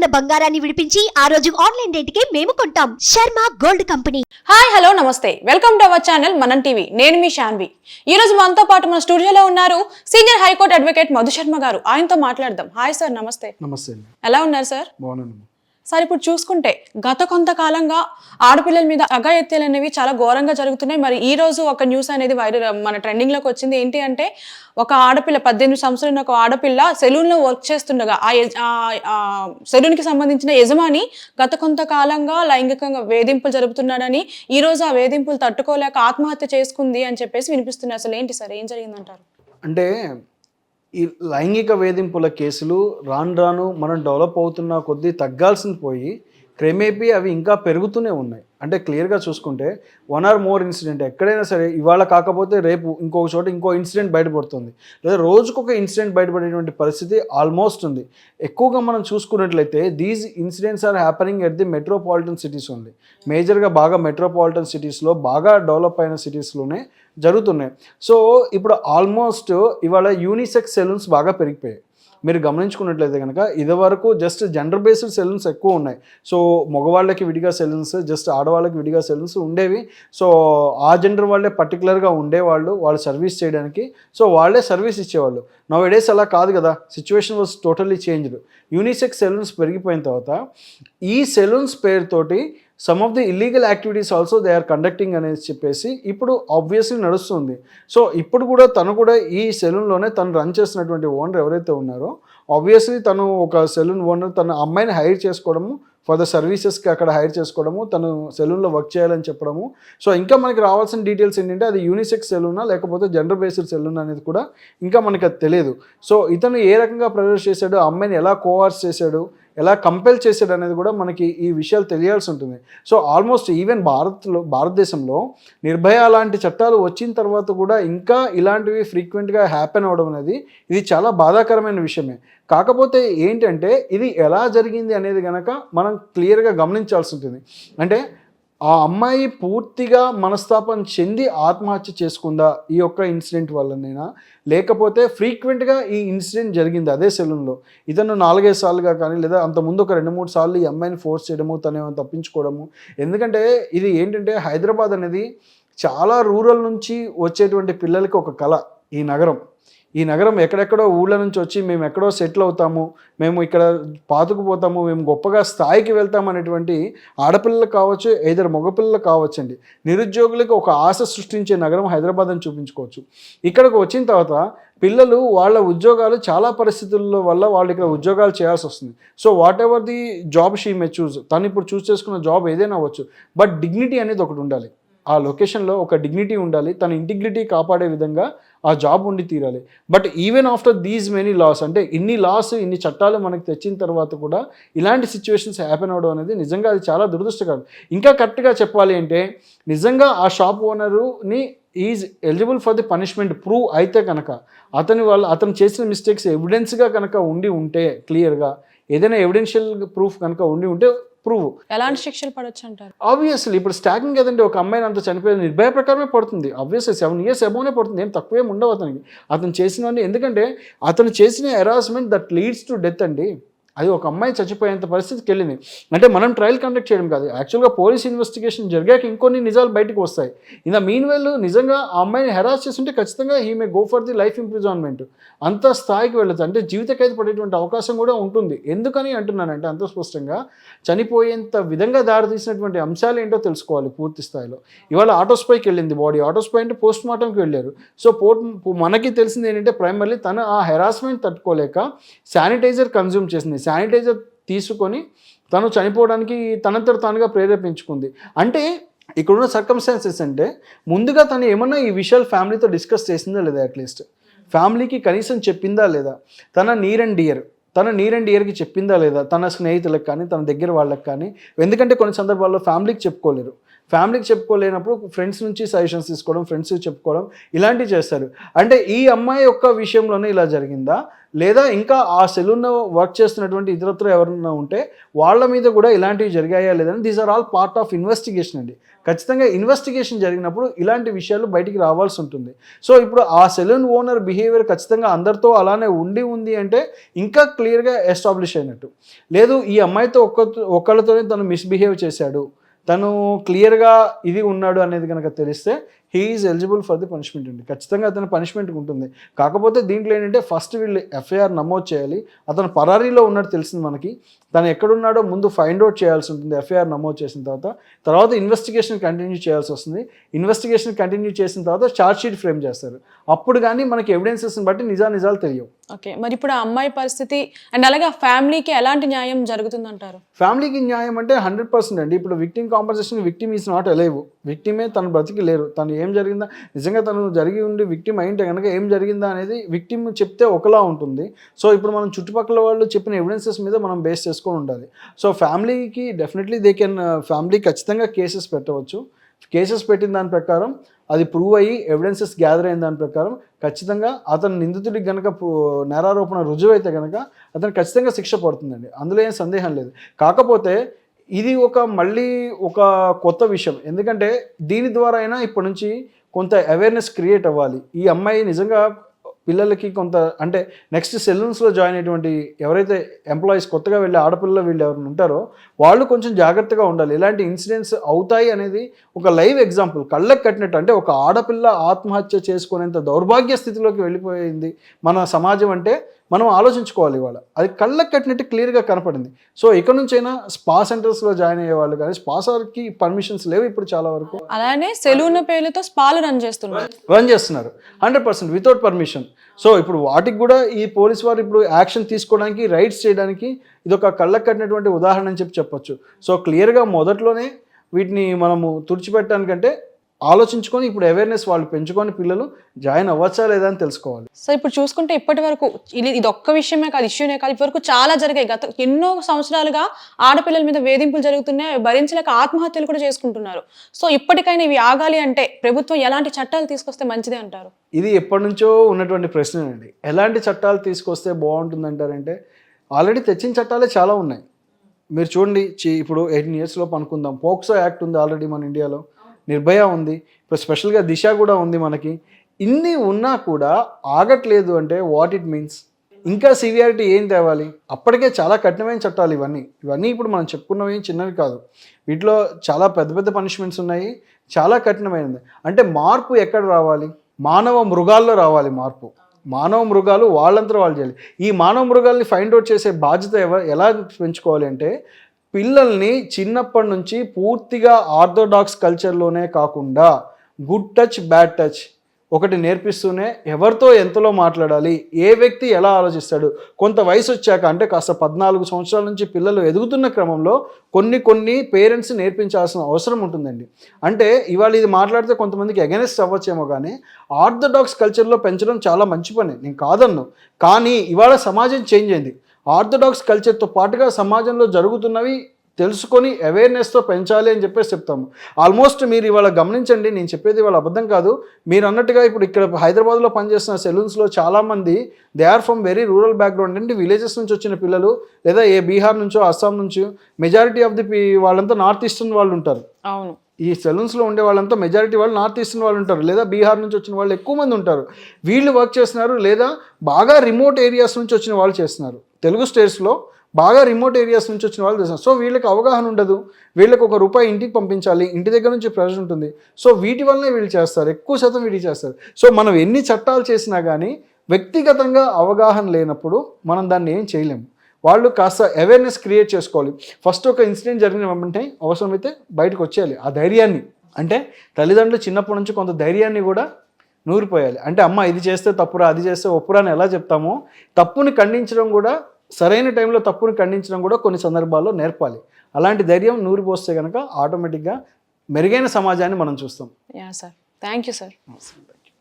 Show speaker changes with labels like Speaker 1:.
Speaker 1: ఉన్న బంగారాన్ని విడిపించి ఆ రోజు ఆన్లైన్ రేటుకే మేము కొంటాం. Sharma gold company.
Speaker 2: Hi hello namaste. Welcome to our channel Manam TV. నేను మీ శాన్వి. ఈ రోజు మనతో పాటు మన స్టూడియోలో ఉన్నారు senior high court advocate Madhu Sharma garu. ఆయనతో మాట్లాడదాం. హాయ్ సార్ నమస్తే.
Speaker 3: నమస్తే
Speaker 2: ఎలా ఉన్నారు సార్?
Speaker 3: బాగున్నాను
Speaker 2: సార్ ఇప్పుడు చూసుకుంటే గత కొంతకాలంగా ఆడపిల్లల మీద అగా ఎత్తేలు అనేవి చాలా ఘోరంగా జరుగుతున్నాయి. మరి ఈ రోజు ఒక న్యూస్ అనేది వైరల్ మన ట్రెండింగ్లోకి వచ్చింది. ఏంటి అంటే ఒక ఆడపిల్ల పద్దెనిమిది సంవత్సరాల ఉన్న ఒక ఆడపిల్ల సెలూన్లో వర్క్ చేస్తుండగా ఆ సెలూన్కి సంబంధించిన యజమాని గత కొంతకాలంగా లైంగికంగా వేధింపులు జరుపుతున్నాడని ఈ రోజు ఆ వేధింపులు తట్టుకోలేక ఆత్మహత్య చేసుకుంది అని చెప్పేసి వినిపిస్తుంది. అసలు ఏంటి సార్? ఏం జరిగిందంటారు?
Speaker 3: అంటే ఈ లైంగిక వేధింపుల కేసులు రాను రాను మనం డెవలప్ అవుతున్న కొద్దీ తగ్గాల్సింది పోయి క్రమేపీ అవి ఇంకా పెరుగుతూనే ఉన్నాయి. అంటే క్లియర్గా చూసుకుంటే వన్ ఆర్ మోర్ ఇన్సిడెంట్ ఎక్కడైనా సరే ఇవాళ కాకపోతే రేపు ఇంకొక చోట ఇంకో ఇన్సిడెంట్ బయటపడుతుంది. లేదా రోజుకొక ఇన్సిడెంట్ బయటపడేటువంటి పరిస్థితి ఆల్మోస్ట్ ఉంది. ఎక్కువగా మనం చూసుకున్నట్లయితే these incidents are happening at the metropolitan cities ఉంది మేజర్గా బాగా మెట్రోపాలిటన్ సిటీస్లో బాగా డెవలప్ అయిన సిటీస్లోనే జరుగుతున్నాయి. సో ఇప్పుడు ఆల్మోస్ట్ ఇవాళ యూనిసెక్స్ సెలూన్స్ బాగా పెరిగిపోయాయి. మీరు గమనించుకున్నట్లయితే కనుక ఇదివరకు జస్ట్ జెండర్ బేస్డ్ సెలూన్స్ ఎక్కువ ఉన్నాయి. సో మగవాళ్ళకి విడిగా సెలూన్స్ జస్ట్ ఆడవాళ్ళకి విడిగా సెలూన్స్ ఉండేవి. సో ఆ జెండర్ వాళ్ళే పర్టికులర్గా ఉండేవాళ్ళు వాళ్ళు సర్వీస్ చేయడానికి. సో వాళ్ళే సర్వీస్ ఇచ్చేవాళ్ళు. నవ్ ఎడేస్ అలా కాదు కదా. Situation was totally changed unisex salons పెరిగిపోయిన తర్వాత ఈ సెలూన్స్ పేరుతోటి some of the illegal activities also they are conducting అనేది చెప్పేసి ఇప్పుడు ఆబ్వియస్లీ నడుస్తుంది. సో ఇప్పుడు కూడా తను కూడా ఈ సెలూన్లోనే తను రన్ చేసినటువంటి ఓనర్ ఎవరైతే ఉన్నారో ఆబ్వియస్లీ తను ఒక సెలూన్ ఓనర్ తన అమ్మాయిని హైర్ చేసుకోవడము ఫర్ ద సర్వీసెస్కి అక్కడ హైర్ చేసుకోవడము తను సెలూన్లో వర్క్ చేయాలని చెప్పడము. సో ఇంకా మనకి రావాల్సిన డీటెయిల్స్ ఏంటంటే అది యూనిసెక్స్ సెలూనా లేకపోతే జెండర్ బేస్డ్ సెలూన్ అనేది కూడా ఇంకా మనకి అది తెలియదు. సో ఇతను ఏ రకంగా ప్రవేశ చేశాడు ఆ అమ్మాయిని ఎలా కోఆర్స్ చేశాడు ఎలా కంపెల్ చేశాడు అనేది కూడా మనకి ఈ విషయాలు తెలియాల్సి ఉంటుంది. సో ఆల్మోస్ట్ ఈవెన్ భారత్లో భారతదేశంలో నిర్భయ లాంటి చట్టాలు వచ్చిన తర్వాత కూడా ఇంకా ఇలాంటివి ఫ్రీక్వెంట్గా హ్యాపెన్ అవ్వడం అనేది ఇది చాలా బాధాకరమైన విషయమే. కాకపోతే ఏంటంటే ఇది ఎలా జరిగింది అనేది కనుక మనం క్లియర్గా గమనించాల్సి ఉంటుంది. అంటే ఆ అమ్మాయి పూర్తిగా మనస్తాపం చెంది ఆత్మహత్య చేసుకుందా ఈ యొక్క ఇన్సిడెంట్ వల్లనేనా? లేకపోతే ఫ్రీక్వెంట్గా ఈ ఇన్సిడెంట్ జరిగింది అదే సెలూన్లో? ఇతను నాలుగైదు సార్లుగా కానీ లేదా అంత ముందు ఒక రెండు మూడు సార్లు ఈ అమ్మాయిని ఫోర్స్ చేయడము తనే తప్పించుకోవడము. ఎందుకంటే ఇది ఏంటంటే హైదరాబాద్ అనేది చాలా రూరల్ నుంచి వచ్చేటువంటి పిల్లలకి ఒక కళ ఈ నగరం. ఈ నగరం ఎక్కడెక్కడో ఊళ్ళ నుంచి వచ్చి మేము ఎక్కడో సెటిల్ అవుతాము మేము ఇక్కడ పాతుకుపోతాము మేము గొప్పగా స్థాయికి వెళ్తాం అనేటువంటి ఆడపిల్లలు కావచ్చు ఏదైనా మగపిల్లలు కావచ్చండి. నిరుద్యోగులకు ఒక ఆశ సృష్టించే నగరం హైదరాబాద్ అని చూపించుకోవచ్చు. ఇక్కడికి వచ్చిన తర్వాత పిల్లలు వాళ్ళ ఉద్యోగాలు చాలా పరిస్థితుల్లో వల్ల వాళ్ళు ఇక్కడ ఉద్యోగాలు చేయాల్సి వస్తుంది. So whatever the job she may choose తను ఇప్పుడు చూస్ చేసుకున్న జాబ్ ఏదైనా అవ్వచ్చు. బట్ డిగ్నిటీ అనేది ఒకటి ఉండాలి. ఆ లొకేషన్లో ఒక డిగ్నిటీ ఉండాలి. తన ఇంటిగ్రిటీ కాపాడే విధంగా ఆ జాబ్ ఉండి తీరాలి. But even after these many laws అంటే ఇన్ని లాస్ ఇన్ని చట్టాలు మనకి తెచ్చిన తర్వాత కూడా ఇలాంటి సిచ్యువేషన్స్ హ్యాపెన్ అవడం అనేది నిజంగా అది చాలా దురదృష్టకరం. ఇంకా కరెక్ట్గా చెప్పాలి అంటే నిజంగా ఆ shop ఓనరుని is eligible for the punishment prove అయితే కనుక అతని వాళ్ళు అతను చేసిన మిస్టేక్స్ ఎవిడెన్స్గా కనుక ఉండి ఉంటే క్లియర్గా ఏదైనా ఎవిడెన్షియల్ ప్రూఫ్ కనుక ఉండి ఉంటే ప్రూవ్.
Speaker 2: ఎలాంటి శిక్షలు పడొచ్చు అంటారు?
Speaker 3: ఆబ్వియస్లీ ఇప్పుడు స్టార్టింగ్ కదండి ఒక అమ్మాయిని అంత చనిపోయింది నిర్భయ ప్రకారమే పడుతుంది. ఆబ్వియస్లీ సెవెన్ ఇయర్స్ అబౌనే పడుతుంది. ఏం తక్కువేం ఉండవు అతనికి. అతను చేసినవన్నీ ఎందుకంటే అతను చేసిన harassment that leads to death అండి. అది ఒక అమ్మాయి చచ్చిపోయేంత పరిస్థితికి వెళ్ళింది. అంటే మనం ట్రయల్ కండక్ట్ చేయడం కాదు. యాక్చువల్గా పోలీస్ ఇన్వెస్టిగేషన్ జరిగాక ఇంకొన్ని నిజాలు బయటకు వస్తాయి. ఇన్ ద మీన్ వెల్ నిజంగా ఆ అమ్మాయిని హెరాస్ చేస్తుంటే ఖచ్చితంగా he may go for the life imprisonment అంత స్థాయికి వెళ్ళదు అంటే జీవిత ఖైదు పడేటువంటి అవకాశం కూడా ఉంటుంది. ఎందుకని అంటున్నానంటే అంత స్పష్టంగా చనిపోయేంత విధంగా దారితీసినటువంటి అంశాలు ఏంటో తెలుసుకోవాలి పూర్తి స్థాయిలో. ఇవాళ ఆటోస్పైకి వెళ్ళింది బాడీ ఆటోస్పై అంటే పోస్ట్ మార్టంకి వెళ్ళారు. సో పోట్ మనకి తెలిసింది ఏంటంటే ప్రైమర్లీ తను ఆ హెరాస్మెంట్ తట్టుకోలేక శానిటైజర్ కన్జ్యూమ్ చేసింది. శానిటైజర్ తీసుకొని తను చనిపోవడానికి తనంతట తానుగా ప్రేరేపించుకుంది. అంటే ఇక్కడున్న సర్కమ్స్టాన్సెస్ అంటే ముందుగా తను ఏమన్నా ఈ విషయాలు ఫ్యామిలీతో డిస్కస్ చేసిందా లేదా అట్లీస్ట్ ఫ్యామిలీకి కనీసం చెప్పిందా లేదా? తన నీర్ అండ్ డియర్ తన నీర్ అండ్ ఇయర్కి చెప్పిందా లేదా? తన స్నేహితులకు కానీ తన దగ్గర వాళ్ళకి కానీ? ఎందుకంటే కొన్ని సందర్భాల్లో ఫ్యామిలీకి చెప్పుకోలేరు. ఫ్యామిలీకి చెప్పుకోలేనప్పుడు ఫ్రెండ్స్ నుంచి సజెషన్స్ తీసుకోవడం ఫ్రెండ్స్ చెప్పుకోవడం ఇలాంటివి చేస్తారు. అంటే ఈ అమ్మాయి యొక్క విషయంలోనే ఇలా జరిగిందా? లేదా ఇంకా ఆ సెలూన్ వర్క్ చేస్తున్నటువంటి ఇతరత్ర ఎవరైనా ఉంటే వాళ్ళ మీద కూడా ఇలాంటివి జరిగాయా లేదని these are all part of investigation అండి. ఖచ్చితంగా ఇన్వెస్టిగేషన్ జరిగినప్పుడు ఇలాంటి విషయాలు బయటికి రావాల్సి ఉంటుంది. సో ఇప్పుడు ఆ సెలూన్ ఓనర్ బిహేవియర్ ఖచ్చితంగా అందరితో అలానే ఉండి ఉంది అంటే ఇంకా క్లియర్గా ఎస్టాబ్లిష్ అయినట్టు. లేదు ఈ అమ్మాయితో ఒక్క ఒకళ్ళతోనే తను మిస్బిహేవ్ చేశాడు. తను క్లియర్గా ఇది ఉన్నాడు అనేది కనుక తెలిస్తే he is eligible for the punishment అండి. ఖచ్చితంగా అతను పనిష్మెంట్ ఉంటుంది. కాకపోతే దీంట్లో ఏంటంటే ఫస్ట్ వీళ్ళు ఎఫ్ఐఆర్ నమోదు చేయాలి. అతను పరారీలో ఉన్నట్టు తెలిసింది మనకి. తను ఎక్కడున్నాడో ముందు ఫైండ్ అవుట్ చేయాల్సి ఉంటుంది. ఎఫ్ఐఆర్ నమోదు చేసిన తర్వాత. తర్వాత ఇన్వెస్టిగేషన్ కంటిన్యూ చేయాల్సి వస్తుంది. ఇన్వెస్టిగేషన్ కంటిన్యూ చేసిన తర్వాత ఛార్జ్ షీట్ ఫ్రేమ్ చేస్తారు. అప్పుడు కానీ మనకి ఎవిడెన్సెస్ని బట్టి నిజా నిజాలు తెలియవు.
Speaker 2: ఓకే. మరి ఇప్పుడు ఆ అమ్మాయి పరిస్థితి అండ్ అలాగే ఆ ఫ్యామిలీకి ఎలాంటి న్యాయం జరుగుతుందంటారు?
Speaker 3: ఫ్యామిలీకి న్యాయం అంటే హండ్రెడ్ పర్సెంట్ అండి. ఇప్పుడు victim compensation victim is not alive విక్టిమే తన బ్రతికి లేరు. తను ఏం జరిగిందా? నిజంగా తను జరిగి ఉండి విక్టిమ్ అయింటే కనుక ఏం జరిగిందా అనేది విక్టిమ్ చెప్తే ఒకలా ఉంటుంది. సో ఇప్పుడు మనం చుట్టుపక్కల వాళ్ళు చెప్పిన ఎవిడెన్సెస్ మీద మనం బేస్ చేసుకొని ఉండాలి. సో ఫ్యామిలీకి డెఫినెట్లీ దే కెన్ ఫ్యామిలీ ఖచ్చితంగా కేసెస్ పెట్టవచ్చు. కేసెస్ పెట్టిన దాని ప్రకారం అది ప్రూవ్ అయ్యి ఎవిడెన్సెస్ గ్యాదర్ అయిన దాని ప్రకారం ఖచ్చితంగా అతను నిందితుడికి కనుక నేరారోపణ రుజువైతే కనుక అతను ఖచ్చితంగా శిక్ష పడుతుందండి. అందులో ఏం సందేహం లేదు. కాకపోతే ఇది ఒక మళ్ళీ ఒక కొత్త విషయం. ఎందుకంటే దీని ద్వారా అయినా ఇప్పటి నుంచి కొంత అవేర్నెస్ క్రియేట్ అవ్వాలి. ఈ అమ్మాయి నిజంగా పిల్లలకి కొంత అంటే నెక్స్ట్ సెలూన్స్లో జాయిన్ అయ్యేటువంటి ఎవరైతే ఎంప్లాయీస్ కొత్తగా వెళ్ళే ఆడపిల్లలు వీళ్ళు ఎవరైనా ఉంటారో వాళ్ళు కొంచెం జాగ్రత్తగా ఉండాలి. ఇలాంటి ఇన్సిడెంట్స్ అవుతాయి అనేది ఒక లైవ్ ఎగ్జాంపుల్ కళ్ళకి కట్టినట్టు అంటే ఒక ఆడపిల్ల ఆత్మహత్య చేసుకునేంత దౌర్భాగ్య స్థితిలోకి వెళ్ళిపోయింది మన సమాజం అంటే మనం ఆలోచించుకోవాలి ఇవాళ. అది కళ్ళకు కట్టినట్టు క్లియర్గా కనపడింది. సో ఇక్కడ నుంచైనా స్పా సెంటర్స్లో జాయిన్ అయ్యే వాళ్ళు కానీ స్పా సార్కి పర్మిషన్స్ లేవు ఇప్పుడు చాలా వరకు.
Speaker 2: అలానే సెలూన్ పేర్లతో స్పాలు రన్ చేస్తున్నారు.
Speaker 3: రన్ చేస్తున్నారు. Hundred percent without permission. So ఇప్పుడు వాటికి కూడా ఈ పోలీస్ వారు ఇప్పుడు యాక్షన్ తీసుకోవడానికి రైట్స్ చేయడానికి ఇది ఒక కళ్ళకు కట్టినటువంటి ఉదాహరణ అని చెప్పి చెప్పొచ్చు. సో క్లియర్గా మొదట్లోనే వీటిని మనము తుడిచిపెట్టడానికంటే ఆలోచించుకొని ఇప్పుడు అవేర్నెస్ వాళ్ళు పెంచుకొని పిల్లలు జాయిన్ అవ్వచ్చా లేదా అని తెలుసుకోవాలి.
Speaker 2: సో ఇప్పుడు చూసుకుంటే ఇప్పటి వరకు ఇది ఇది ఒక్క విషయమే కాదు ఇష్యూనే కాదు ఇప్పటి వరకు చాలా జరిగాయి. గత ఎన్నో సంవత్సరాలుగా ఆడపిల్లల మీద వేధింపులు జరుగుతున్నాయి భరించలేక ఆత్మహత్యలు కూడా చేసుకుంటున్నారు. సో ఇప్పటికైనా ఇవి ఆగాలి అంటే ప్రభుత్వం ఎలాంటి చట్టాలు తీసుకొస్తే మంచిదే అంటారు?
Speaker 3: ఇది ఎప్పటి నుంచో ఉన్నటువంటి ప్రశ్నేనండి. ఎలాంటి చట్టాలు తీసుకొస్తే బాగుంటుంది అంటారంటే ఆల్రెడీ తెచ్చిన చట్టాలే చాలా ఉన్నాయి. మీరు చూడండి ఇప్పుడు ఎయిటీన్ ఇయర్స్లో అనుకుందాం. పోక్సో యాక్ట్ ఉంది ఆల్రెడీ మన ఇండియాలో. నిర్భయ ఉంది. ఇప్పుడు స్పెషల్గా దిశ కూడా ఉంది మనకి. ఇన్ని ఉన్నా కూడా ఆగట్లేదు అంటే వాట్ ఇట్ మీన్స్ ఇంకా సివియారిటీ ఏం తేవాలి? అప్పటికే చాలా కఠినమైన చట్టాలు ఇవన్నీ. ఇవన్నీ ఇప్పుడు మనం చెప్పుకున్నవి చిన్నవి కాదు. వీటిలో చాలా పెద్ద పెద్ద పనిష్మెంట్స్ ఉన్నాయి. చాలా కఠినమైనది. అంటే మార్పు ఎక్కడ రావాలి? మానవ మృగాల్లో రావాలి మార్పు. మానవ మృగాలు వాళ్ళంతా వాళ్ళు చేయాలి. ఈ మానవ మృగాల్ని ఫైండ్ అవుట్ చేసే బాధ్యత ఎలా పెంచుకోవాలి అంటే పిల్లల్ని చిన్నప్పటి నుంచి పూర్తిగా ఆర్థోడాక్స్ కల్చర్లోనే కాకుండా గుడ్ టచ్ బ్యాడ్ టచ్ ఒకటి నేర్పిస్తూనే ఎవరితో ఎంతలో మాట్లాడాలి ఏ వ్యక్తి ఎలా ఆలోచిస్తాడు కొంత వయసు వచ్చాక అంటే కాస్త పద్నాలుగు సంవత్సరాల నుంచి పిల్లలు ఎదుగుతున్న క్రమంలో కొన్ని కొన్ని పేరెంట్స్ నేర్పించాల్సిన అవసరం ఉంటుందండి. అంటే ఇవాళ ఇది మాట్లాడితే కొంతమందికి అగెనెస్ట్ అవ్వచ్చేమో కానీ ఆర్థోడాక్స్ కల్చర్లో పెంచడం చాలా మంచి పని నేను కాదన్ను. కానీ ఇవాళ సమాజం చేంజ్ అయింది. ఆర్థోడాక్స్ కల్చర్తో పాటుగా సమాజంలో జరుగుతున్నవి తెలుసుకొని అవేర్నెస్తో పెంచాలి అని చెప్పేసి చెప్తాము. ఆల్మోస్ట్ మీరు ఇవాళ గమనించండి నేను చెప్పేది ఇవాళ అబద్ధం కాదు. మీరు అన్నట్టుగా ఇప్పుడు ఇక్కడ హైదరాబాద్లో పనిచేస్తున్న సెలూన్స్లో చాలామంది they are from very rural background అంటే విలేజెస్ నుంచి వచ్చిన పిల్లలు లేదా ఏ బీహార్ నుంచో అస్సాం నుంచో మెజారిటీ ఆఫ్ ది వాళ్ళంతా నార్త్ ఈస్టర్న్ వాళ్ళు ఉంటారు.
Speaker 2: అవును.
Speaker 3: ఈ సెలూన్స్లో ఉండే వాళ్ళంతా మెజారిటీ వాళ్ళు నార్త్ ఈస్టర్న్ వాళ్ళు ఉంటారు లేదా బీహార్ నుంచి వచ్చిన వాళ్ళు ఎక్కువ మంది ఉంటారు. వీళ్ళు వర్క్ చేస్తున్నారు లేదా బాగా రిమోట్ ఏరియాస్ నుంచి వచ్చిన వాళ్ళు చేస్తున్నారు. తెలుగు స్టేట్స్లో బాగా రిమోట్ ఏరియాస్ నుంచి వచ్చిన వాళ్ళు తెలుసు? సో వీళ్ళకి అవగాహన ఉండదు. వీళ్ళకి ఒక రూపాయి ఇంటికి పంపించాలి. ఇంటి దగ్గర నుంచి ప్రెషర్ ఉంటుంది. సో వీటి వల్లనే వీళ్ళు చేస్తారు. ఎక్కువ శాతం వీటికి చేస్తారు. సో మనం ఎన్ని చట్టాలు చేసినా కానీ వ్యక్తిగతంగా అవగాహన లేనప్పుడు మనం దాన్ని ఏం చేయలేము. వాళ్ళు కాస్త అవేర్నెస్ క్రియేట్ చేసుకోవాలి. ఫస్ట్ ఒక ఇన్సిడెంట్ జరిగిన వెంటనే అవసరమైతే బయటకు వచ్చేయాలి. ఆ ధైర్యాన్ని. అంటే తల్లిదండ్రులు చిన్నప్పటి నుంచి కొంత ధైర్యాన్ని కూడా నూరిపోయాలి. అంటే అమ్మ ఇది చేస్తే తప్పురా అది చేస్తే ఒప్పురా అని ఎలా చెప్తామో తప్పుని ఖండించడం కూడా సరైన టైంలో తప్పుని ఖండించడం కూడా కొన్ని సందర్భాల్లో నేర్పాలి. అలాంటి ధైర్యం నూరిపోస్తే కనుక ఆటోమేటిక్గా మెరుగైన సమాజాన్ని మనం చూస్తాం.
Speaker 2: Yeah sir thank you sir